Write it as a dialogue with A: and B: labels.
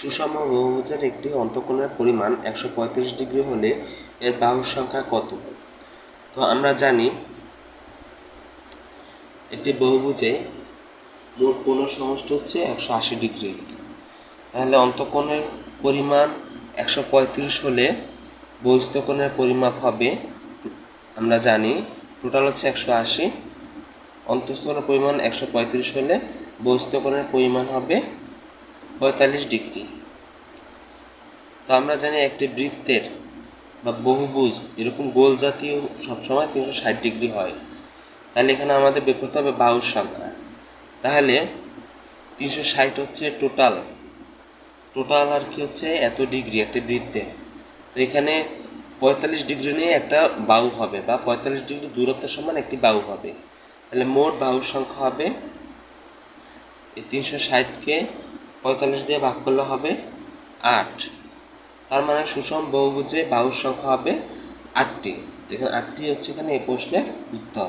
A: সুষম বহুভুজের একটি অন্তঃকোণের পরিমাণ একশো পঁয়ত্রিশ ডিগ্রি হলে এর বাহুর সংখ্যা কত? তো আমরা জানি একটি বহুভুজে মোট কোণের সমষ্টি হচ্ছে একশো আশি ডিগ্রি। তাহলে অন্তঃকোণের পরিমাণ একশো পঁয়ত্রিশ হলে বহিস্থকোণের পরিমাপ হবে, আমরা জানি টোটাল হচ্ছে একশো আশি। অন্তঃস্থ কোণের পরিমাণ একশো পঁয়ত্রিশ হলে বহিস্থকোণের পরিমাণ হবে পঁয়তাল্লিশ ডিগ্রি। তো আমরা জানি একটি বৃত্তের বা বহুভুজ এরকম গোল জাতীয় সবসময় তিনশো ষাট ডিগ্রি হয়। তাহলে এখানে আমাদের বের করতে হবে বাহুর সংখ্যা। তাহলে তিনশো ষাট হচ্ছে টোটাল। টোটাল আর কি হচ্ছে? এত ডিগ্রি একটা বৃত্তে। তো এখানে পঁয়তাল্লিশ ডিগ্রি নিয়ে একটা বাহু হবে বা পঁয়তাল্লিশ ডিগ্রি দূরত্বের সমান একটি বাহু হবে। তাহলে মোট বাহুর সংখ্যা হবে তিনশো ষাটকে পঁয়তাল্লিশ দিয়ে ভাগ করলে হবে আট। তার মানে সুষম বহুভুজে বাহুর সংখ্যা হবে আটটি। দেখুন, আটটি হচ্ছে এখানে এই প্রশ্নের উত্তর।